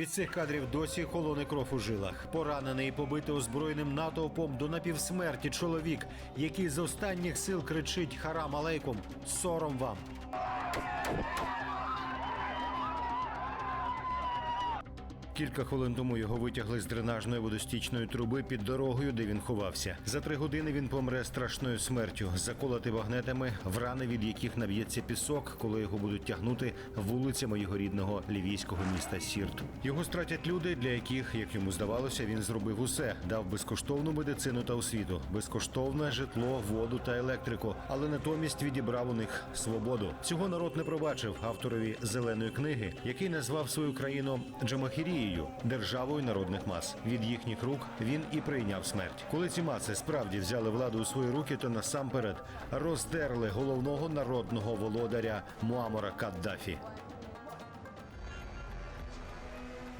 Від цих кадрів досі холоне кров у жилах. Поранений і побитий озброєним натовпом до напівсмерті чоловік, який з останніх сил кричить Харам алейкум, сором вам. Кілька хвилин тому його витягли з дренажної водостічної труби під дорогою, де він ховався. За три години він помре страшною смертю, заколотий вагнетами, в рани від яких наб'ється пісок, коли його будуть тягнути вулицями його рідного лівійського міста Сірт. Його стратять люди, для яких, як йому здавалося, він зробив усе: дав безкоштовну медицину та освіту, безкоштовне житло, воду та електрику, але натомість відібрав у них свободу. Цього народ не пробачив авторові зеленої книги, який назвав свою країну Джамахірією державою народних мас. Від їхніх рук він і прийняв смерть. Коли ці маси справді взяли владу у свої руки, то насамперед роздерли головного народного володаря Муамора Каддафі.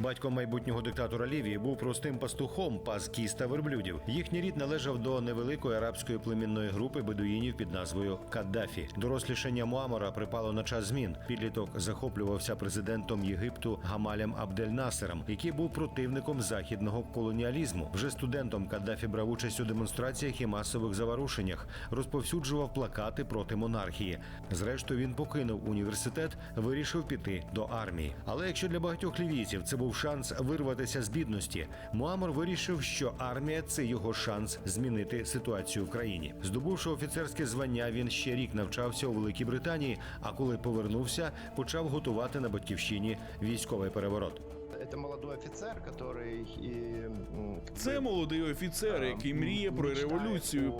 Батько майбутнього диктатора Лівії був простим пастухом, пас кіз та верблюдів. Їхній рід належав до невеликої арабської племінної групи бедуїнів під назвою Каддафі. Дорослішання Муамора припало на час змін. Підліток захоплювався президентом Єгипту Гамалем Абдель-Насером, який був противником західного колоніалізму. Вже студентом Каддафі брав участь у демонстраціях і масових заворушеннях, розповсюджував плакати проти монархії. Зрештою, він покинув університет, вирішив піти до армії. Але якщо для багатьох лівійців це був шанс вирватися з бідності, Муамор вирішив, що армія це його шанс змінити ситуацію в країні. Здобувши офіцерське звання, він ще рік навчався у Великій Британії. А коли повернувся, почав готувати на батьківщині військовий переворот. Это молодой офицер, который... и, м, Це молодий офіцер, який мріє про революцію,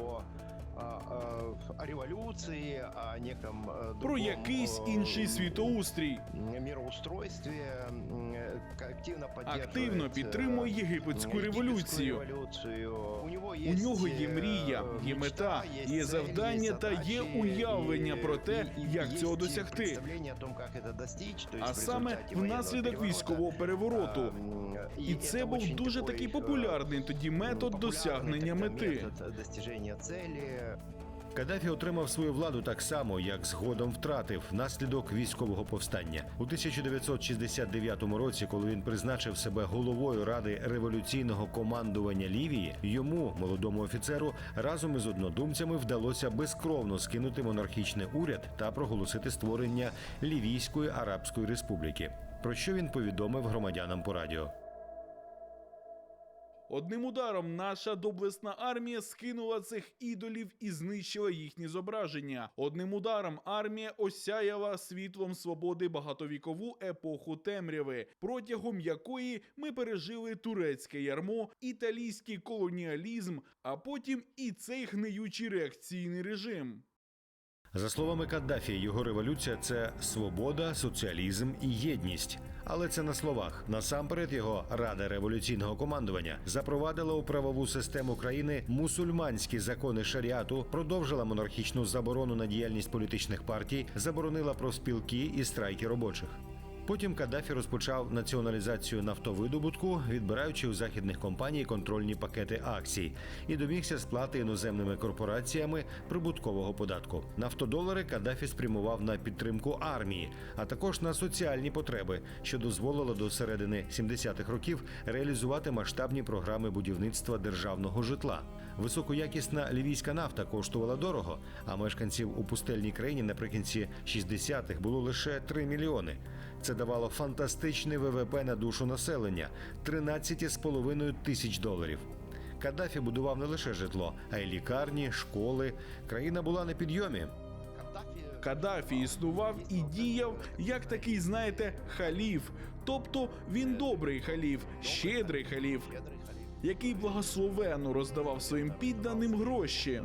О, а, а, о революции, о неком э, про другом, якийсь э, інший світоустрій. м, мироустройстве, м, э, активно поддерживает, Активно э, підтримує єгипетську египетскую революцію. революцію. У нього У нього є е, мрія, є мета, є завдання та є уявлення про те, як цього досягти. А саме внаслідок військового перевороту. І це був дуже такий популярний тоді метод досягнення мети. Каддафі отримав свою владу так само, як згодом втратив внаслідок військового повстання у 1969 році, коли він призначив себе головою ради революційного командування Лівії. Йому, молодому офіцеру, разом із однодумцями вдалося безкровно скинути монархічний уряд та проголосити створення Лівійської Арабської Республіки. Про що він повідомив громадянам по радіо. Одним ударом наша доблесна армія скинула цих ідолів і знищила їхні зображення. Одним ударом армія осяяла світлом свободи багатовікову епоху темряви, протягом якої ми пережили турецьке ярмо, італійський колоніалізм, а потім і цей гниючий реакційний режим. За словами Каддафі, його революція це свобода, соціалізм і єдність. Але це на словах. Насамперед, його рада революційного командування запровадила у правову систему країни мусульманські закони шаріату, продовжила монархічну заборону на діяльність політичних партій, заборонила профспілки і страйки робочих. Потім Каддафі розпочав націоналізацію нафтовидобутку, відбираючи у західних компаній контрольні пакети акцій, і домігся сплати іноземними корпораціями прибуткового податку. Нафтодолари Каддафі спрямував на підтримку армії, а також на соціальні потреби, що дозволило до середини 70-х років реалізувати масштабні програми будівництва державного житла. Високоякісна лівійська нафта коштувала дорого, а мешканців у пустельній країні наприкінці 60-х було лише 3 мільйони. Це давало фантастичний ВВП на душу населення 13,5 тисяч доларів. Каддафі будував не лише житло, а й лікарні, школи. Країна була на підйомі. Каддафі існував і діяв як такий, знаєте, халіф. Тобто він добрий халіф, щедрий халіф, який благословенно роздавав своїм підданим гроші.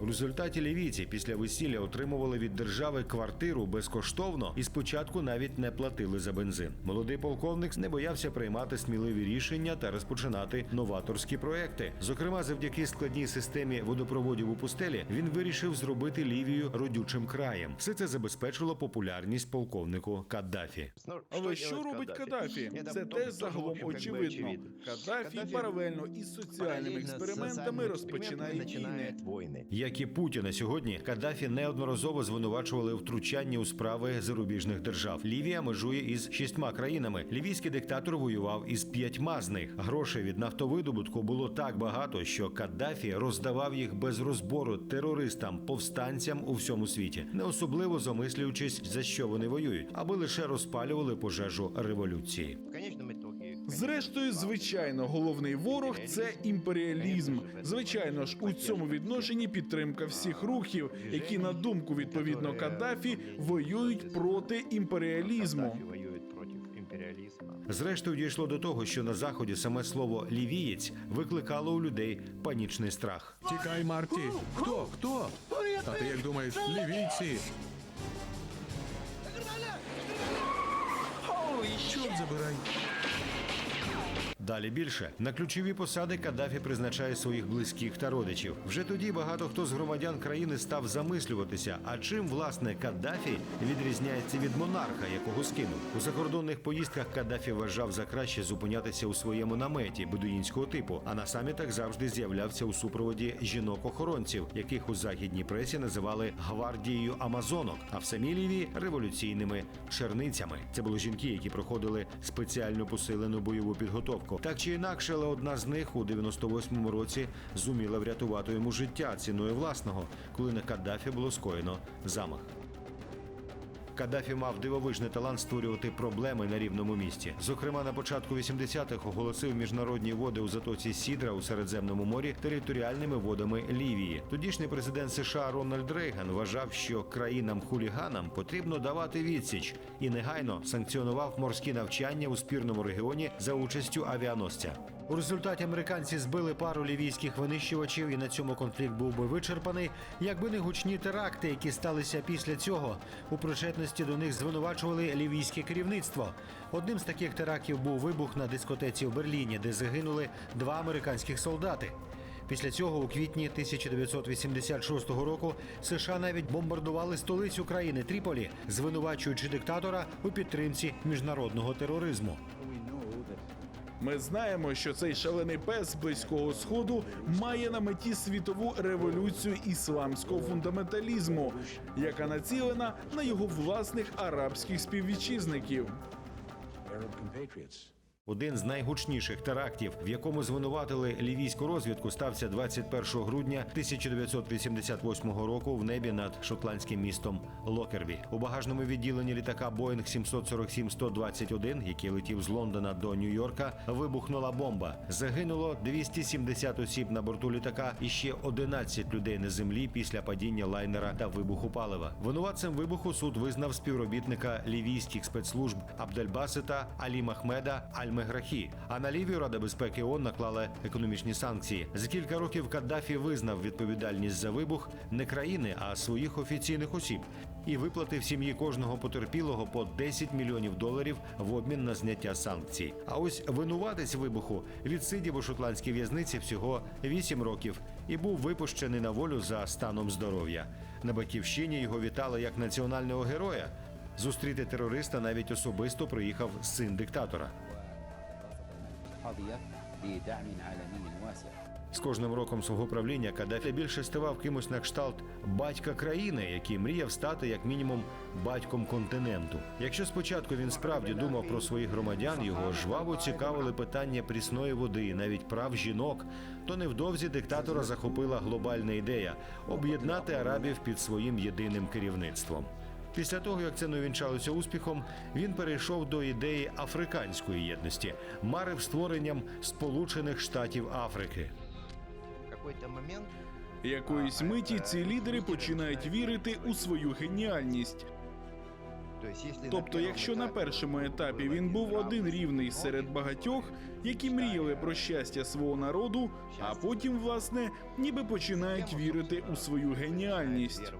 У результаті лівійці після весілля отримували від держави квартиру безкоштовно і спочатку навіть не платили за бензин. Молодий полковник не боявся приймати сміливі рішення та розпочинати новаторські проекти. Зокрема, завдяки складній системі водопроводів у пустелі він вирішив зробити Лівію родючим краєм. Все це забезпечило популярність полковнику Каддафі. Але що робить Каддафі? Це теж загалом очевидно. Каддафі паралельно із соціальними експериментами розпочинає війни. Як і Путіна сьогодні, Каддафі неодноразово звинувачували втручанні у справи зарубіжних держав. Лівія межує із шістьма країнами. Лівійський диктатор воював із п'ятьма з них. Грошей від нафтовидобутку було так багато, що Каддафі роздавав їх без розбору терористам, повстанцям у всьому світі, не особливо замислюючись, за що вони воюють, аби лише розпалювали пожежу революції. Итоге... Зрештою, звичайно, головний ворог це імперіалізм. Звичайно ж, у цьому відношенні підтримка всіх рухів, які на думку відповідно Каддафі воюють проти імперіалізму. Зрештою дійшло до того, що на заході саме слово лівієць викликало у людей панічний страх. Тікай, Марті. Хто? Хто? А ти як думаєш, лівійці? Чорт забирай. Далі більше на ключові посади Каддафі призначає своїх близьких та родичів. Вже тоді багато хто з громадян країни став замислюватися, а чим власне Каддафі відрізняється від монарха, якого скинув у закордонних поїздках. Каддафі вважав за краще зупинятися у своєму наметі бедуїнського типу, а на самітах завжди з'являвся у супроводі жінок-охоронців, яких у західній пресі називали гвардією Амазонок, а в самій Лівії революційними черницями. Це були жінки, які проходили спеціальну посилену бойову підготовку. Так чи інакше, але одна з них у 98-му році зуміла врятувати йому життя ціною власного, коли на Каддафі було скоєно замах. Каддафі мав дивовижний талант створювати проблеми на рівному місці. Зокрема, на початку 80-х оголосив міжнародні води у затоці Сідра у Середземному морі територіальними водами Лівії. Тодішній президент США Рональд Рейган вважав, що країнам-хуліганам потрібно давати відсіч і негайно санкціонував морські навчання у спірному регіоні за участю авіаносця. У результаті американці збили пару лівійських винищувачів, і на цьому конфлікт був би вичерпаний, якби не гучні теракти, які сталися після цього. У причетності до них звинувачували лівійське керівництво. Одним з таких терактів був вибух на дискотеці в Берліні, де загинули два американських солдати. Після цього, у квітні 1986 року, США навіть бомбардували столицю країни Тріполі, звинувачуючи диктатора у підтримці міжнародного тероризму. Ми знаємо, що цей шалений пес близького сходу має на меті світову революцію ісламського фундаменталізму, яка націлена на його власних арабських співвітчизників. Один з найгучніших терактів, в якому звинуватили лівійську розвідку, стався 21 грудня 1988 року в небі над шотландським містом Локербі. У багажному відділенні літака Boeing 747-121, який летів з Лондона до Нью-Йорка, вибухнула бомба. Загинуло 270 осіб на борту літака і ще 11 людей на землі після падіння лайнера та вибуху палива. Винуватцем вибуху суд визнав співробітника лівійських спецслужб Абдельбасита Алі Махмеда Аль-Меграхі. А на Лівію Рада безпеки ООН наклала економічні санкції. За кілька років Каддафі визнав відповідальність за вибух не країни, а своїх офіційних осіб. І виплатив сім'ї кожного потерпілого по 10 мільйонів доларів в обмін на зняття санкцій. А ось винуватець вибуху відсидів у шотландській в'язниці всього 8 років і був випущений на волю за станом здоров'я. На батьківщині його вітали як національного героя. Зустріти терориста навіть особисто приїхав син диктатора. قضية بدعم عالمي واسع З кожним роком свого правління Каддафі більше ставав кимось на кшталт батька країни, який мріяв стати як мінімум батьком континенту. Якщо спочатку він справді думав про своїх громадян, його жваво цікавили питання прісної води, і навіть прав жінок, то невдовзі диктатора захопила глобальна ідея об'єднати арабів під своїм єдиним керівництвом. Після того, як це не увінчалося успіхом, він перейшов до ідеї африканської єдності, марив створенням Сполучених Штатів Африки. В какой-то момент Якоїсь миті ці лідери починають вірити у свою геніальність. Тобто, якщо на першому етапі він був один рівний серед багатьох, які мріяли про щастя свого народу, а потім, власне, ніби починають вірити у свою геніальність.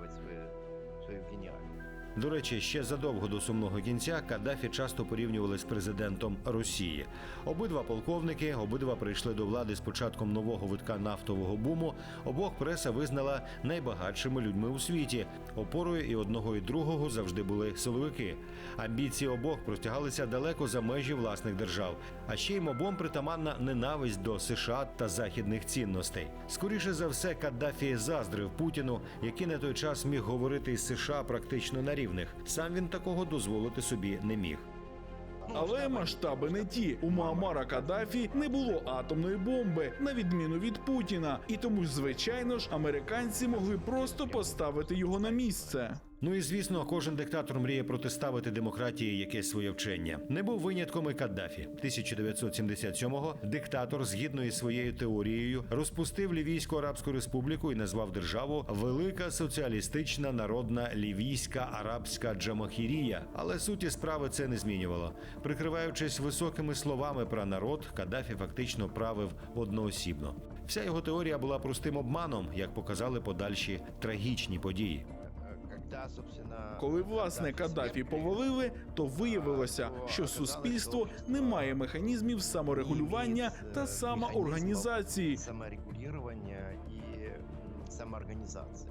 До речі, ще задовго до сумного кінця Каддафі часто порівнювали з президентом Росії. Обидва полковники, обидва прийшли до влади з початком нового витка нафтового буму. Обох преса визнала найбагатшими людьми у світі. Опорою і одного і другого завжди були силовики. Амбіції обох простягалися далеко за межі власних держав. А ще їм обом притаманна ненависть до США та західних цінностей. Скоріше за все, Каддафі заздрив Путіну, який на той час міг говорити із США практично на рівних. Сам він такого дозволити собі не міг. Але масштаби не ті. У Маамара Каддафі не було атомної бомби, на відміну від Путіна. І тому, звичайно ж, американці могли просто поставити його на місце. Ну і звісно, кожен диктатор мріє протиставити демократії якесь своє вчення. Не був винятком і Каддафі. 1977-го диктатор, згідно із своєю теорією, розпустив Лівійську Арабську Республіку і назвав державу Велика Соціалістична Народна Лівійська Арабська Джамахірія. Але суті справи це не змінювало. Прикриваючись високими словами про народ, Каддафі фактично правив одноосібно. Вся його теорія була простим обманом, як показали подальші трагічні події. Когда, собственно, Коли власне Каддафі повалили, то виявилося, що суспільство не має механізмів саморегулювання та самоорганізації. саморегулирования и м, самоорганизации.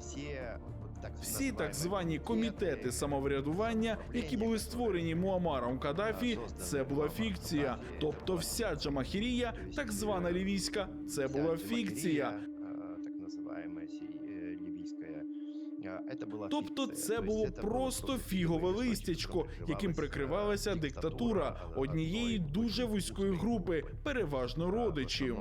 Все вот так Всі так называемые звані комітети самоврядування, які були створені Муамаром Каддафі, це була фікція. Тобто, вся Джамахірія, так звана лівійська, це вся була Джамахирия, фікція. э, так называемая сей- э, ливийская, э, это була Тобто, фікція. це То есть було это було просто просто фігове фіговий листячко, листочок, яким прикривалася прикривалася диктатура диктатура однієї дуже вузької групи, переважно родичів.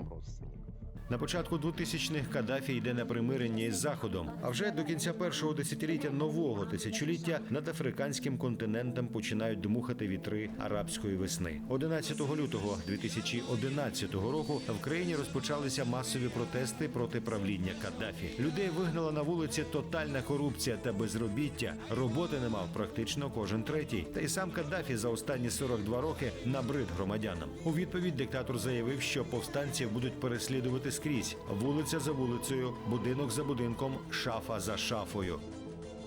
На початку 2000-х Каддафі йде на примирення із Заходом. А вже до кінця першого десятиліття нового тисячоліття над африканським континентом починають дмухати вітри арабської весни. 11 лютого 2011 року в країні розпочалися масові протести проти правління Каддафі. Людей вигнала на вулиці тотальна корупція та безробіття. Роботи не мав практично кожен третій. Та й сам Каддафі за останні 42 роки набрид громадянам. У відповідь диктатор заявив, що повстанців будуть переслідувати скрізь вулиця за вулицею, будинок за будинком, шафа за шафою.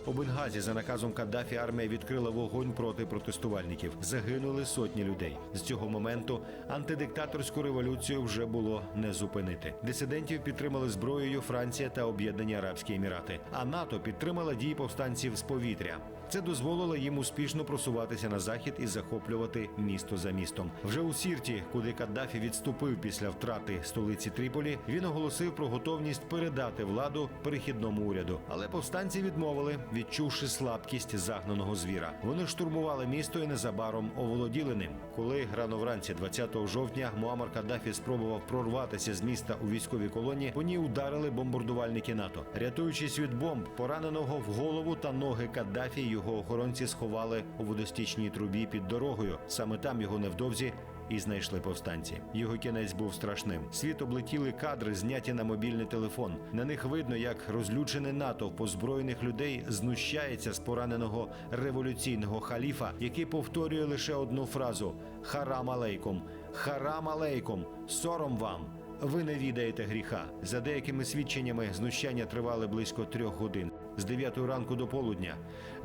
У Бенгазі за наказом Каддафі армія відкрила вогонь проти протестувальників. Загинули сотні людей. З цього моменту антидиктаторську революцію вже було не зупинити. Дисидентів підтримали зброєю Франція та Об'єднані Арабські Емірати. А НАТО підтримала дії повстанців з повітря. Це дозволило їм успішно просуватися на захід і захоплювати місто за містом. Вже у Сірті, куди Каддафі відступив після втрати столиці Тріполі, він оголосив про готовність передати владу перехідному уряду. Але повстанці відмовили, відчувши слабкість загнаного звіра. Вони штурмували місто і незабаром оволоділи ним. Коли рано вранці, 20 жовтня, Муаммар Каддафі спробував прорватися з міста у військовій колонії, по ній ударили бомбардувальники НАТО. Рятуючись від бомб, пораненого в голову та ноги Каддафі, його охоронці сховали у водостічній трубі під дорогою. Саме там його невдовзі. І знайшли повстанці. Його кінець був страшним. Світ облетіли кадри, зняті на мобільний телефон. На них видно, як розлючений натовп озброєних людей знущається з пораненого революційного халіфа, який повторює лише одну фразу: Харам алейкум, харам алейкум, сором вам. Ви не відаєте гріха. За деякими свідченнями знущання тривали близько трьох годин. З 9 ранку до полудня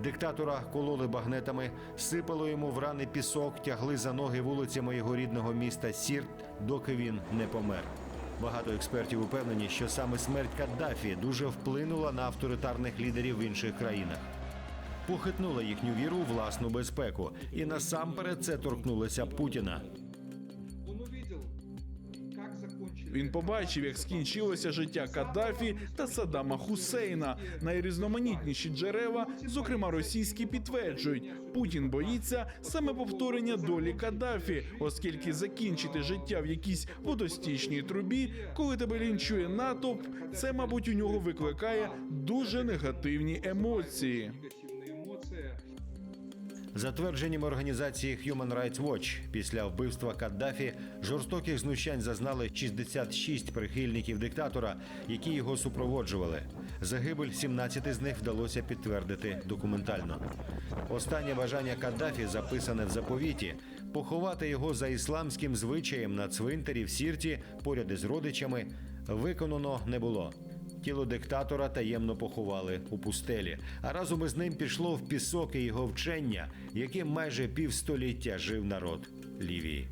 диктатора кололи багнетами, сипало йому в рани пісок, тягли за ноги вулицями його рідного міста Сірт, доки він не помер. Багато експертів упевнені, що саме смерть Каддафі дуже вплинула на авторитарних лідерів в інших країнах. Похитнула їхню віру у власну безпеку, і насамперед це торкнулося Путіна. Він побачив, як скінчилося життя Каддафі та Саддама Хусейна. Найрізноманітніші джерела, зокрема російські, підтверджують, Путін боїться саме повторення долі Каддафі, оскільки закінчити життя в якійсь водостічній трубі, коли тебе лінчує натовп, це, мабуть, у нього викликає дуже негативні емоції. Негативная. За твердженнями організації Human Rights Watch, після вбивства Каддафі жорстоких знущань зазнали 66 прихильників диктатора, які його супроводжували. Загибель 17 з них вдалося підтвердити документально. Останнє бажання Каддафі, записане в заповіті, поховати його за ісламським звичаєм на цвинтарі в Сірті поряд із родичами, виконано не було. Тіло диктатора таємно поховали у пустелі, а разом із ним пішло в пісок і його вчення, яким майже півстоліття жив народ Лівії.